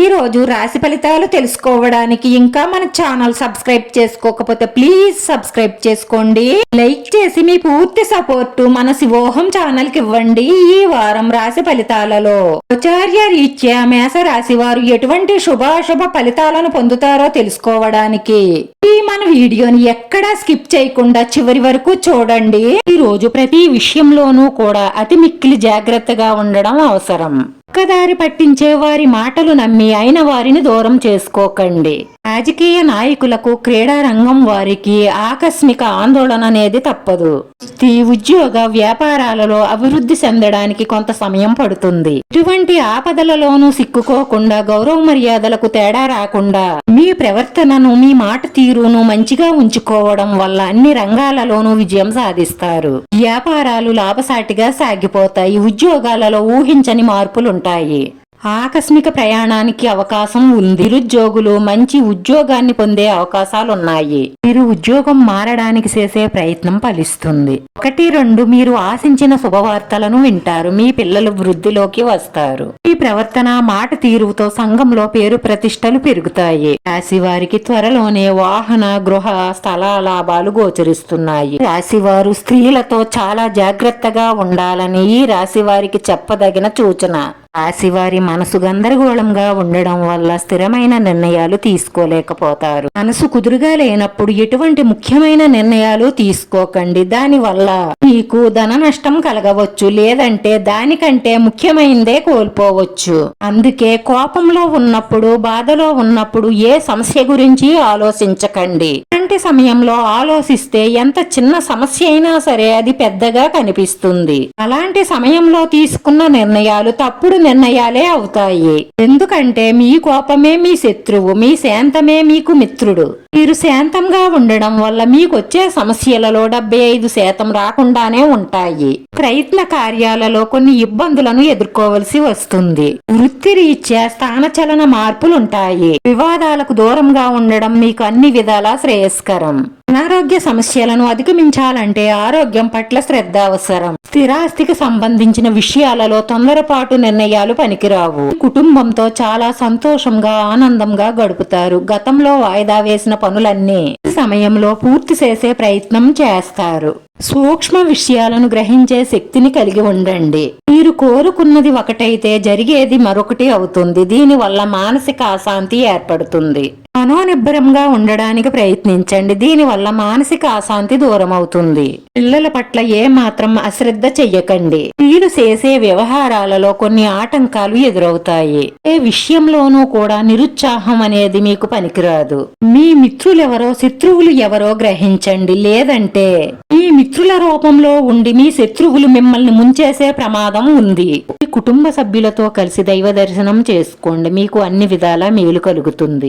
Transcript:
ఈ రోజు రాశి ఫలితాలు తెలుసుకోవడానికి ఇంకా మన ఛానల్ సబ్స్క్రైబ్ చేసుకోకపోతే ప్లీజ్ సబ్స్క్రైబ్ చేసుకోండి. లైక్ చేసి మీ పూర్తి సపోర్ట్ మన శివోహం ఛానల్కి ఇవ్వండి ఈ వారం రాశి ఫలితాలలో. ఆచార్య రీత్యా మేష రాశి వారు ఎటువంటి శుభాశుభ ఫలితాలను పొందుతారో తెలుసుకోవడానికి. ఈ మన వీడియోని ఎక్కడా స్కిప్ చేయకుండా చివరి వరకు చూడండి. ఈ రోజు ప్రతి విషయంలోనూ కూడా అతి మిక్కిలి జాగ్రత్తగా ఉండడం అవసరం. పక్కదారి పట్టించే వారి మాటలు నమ్మి అయిన వారిని దూరం చేసుకోకండి. రాజకీయ నాయకులకు క్రీడా రంగం వారికి ఆకస్మిక ఆందోళన అనేది తప్పదు. ఈ ఉద్యోగ వ్యాపారాలలో అభివృద్ధి చెందడానికి కొంత సమయం పడుతుంది. ఇటువంటి ఆపదలలోనూ సిక్కుకోకుండా గౌరవ మర్యాదలకు తేడా రాకుండా మీ ప్రవర్తనను మీ మాట తీరును మంచిగా ఉంచుకోవడం వల్ల అన్ని రంగాలలోనూ విజయం సాధిస్తారు. వ్యాపారాలు లాభసాటిగా సాగిపోతాయి. ఉద్యోగాలలో ఊహించని మార్పులు ఉంటాయి. ఆకస్మిక ప్రయాణానికి అవకాశం ఉంది. నిరుద్యోగులు మంచి ఉద్యోగాన్ని పొందే అవకాశాలున్నాయి. మీరు ఉద్యోగం మారడానికి చేసే ప్రయత్నం ఫలిస్తుంది. ఒకటి రెండు మీరు ఆశించిన శుభవార్తలను వింటారు. మీ పిల్లలు వృద్ధిలోకి వస్తారు. మీ ప్రవర్తన మాట తీరుతో సంఘంలో పేరు ప్రతిష్టలు పెరుగుతాయి. రాశివారికి త్వరలోనే వాహన గృహ స్థల లాభాలు గోచరిస్తున్నాయి. రాశివారు స్త్రీలతో చాలా జాగ్రత్తగా ఉండాలని ఈ రాశి వారికి చెప్పదగిన సూచన. రాశివారి మనసు గందరగోళంగా ఉండడం వల్ల స్థిరమైన నిర్ణయాలు తీసుకోలేకపోతారు. మనసు కుదురుగా లేనప్పుడు ఎటువంటి ముఖ్యమైన నిర్ణయాలు తీసుకోకండి. దాని వల్ల మీకు ధన నష్టం కలగవచ్చు. లేదంటే దానికంటే ముఖ్యమైనదే కోల్పోవచ్చు. అందుకే కోపంలో ఉన్నప్పుడు బాధలో ఉన్నప్పుడు ఏ సమస్య గురించి ఆలోచించకండి. అలాంటి సమయంలో ఆలోచిస్తే ఎంత చిన్న సమస్య అయినా సరే అది పెద్దగా కనిపిస్తుంది. అలాంటి సమయంలో తీసుకున్న నిర్ణయాలు తప్పుడు నిర్ణయాలే అవుతాయి. ఎందుకంటే మీ కోపమే మీ శత్రువు మీ శాంతమే మీకు మిత్రుడు. మీరు శాంతంగా ఉండడం వల్ల మీకు వచ్చే సమస్యలలో డెబ్బై ఐదు శాతం రాకుండానే ఉంటాయి. ప్రయత్న కార్యాలలో కొన్ని ఇబ్బందులను ఎదుర్కోవలసి వస్తుంది. వృత్తిరీత్యా స్థానచలన మార్పులుంటాయి. వివాదాలకు దూరంగా ఉండడం మీకు అన్ని విధాలా శ్రేయస్కరం. అనారోగ్య సమస్యలను అధిగమించాలంటే ఆరోగ్యం పట్ల శ్రద్ధ అవసరం. స్థిరాస్తికి సంబంధించిన విషయాలలో తొందరపాటు నిర్ణయాలు పనికిరావు. కుటుంబంతో చాలా సంతోషంగా ఆనందంగా గడుపుతారు. గతంలో వాయిదా వేసిన పనులన్నీ సమయంలో పూర్తి చేసే ప్రయత్నం చేస్తారు. సూక్ష్మ విషయాలను గ్రహించే శక్తిని కలిగి ఉండండి. మీరు కోరుకున్నది ఒకటైతే జరిగేది మరొకటి అవుతుంది. దీనివల్ల మానసిక అశాంతి ఏర్పడుతుంది. మనోనిబ్బరంగా ఉండడానికి ప్రయత్నించండి. దీనివల్ల మానసిక అశాంతి దూరం అవుతుంది పిల్లల పట్ల ఏ మాత్రం అశ్రద్ధ చెయ్యకండి. మీరు చేసే వ్యవహారాలలో కొన్ని ఆటంకాలు ఎదురవుతాయి. ఏ విషయంలోనూ కూడా నిరుత్సాహం అనేది మీకు పనికిరాదు. మీ మిత్రులెవరో శత్రువులు ఎవరో గ్రహించండి. లేదంటే మీ మిత్రుల రూపంలో ఉండి మీ శత్రువులు మిమ్మల్ని ముంచేసే ప్రమాదం ఉంది. మీ కుటుంబ సభ్యులతో కలిసి దైవ దర్శనం చేసుకోండి. మీకు అన్ని విధాలా మేలు కలుగుతుంది.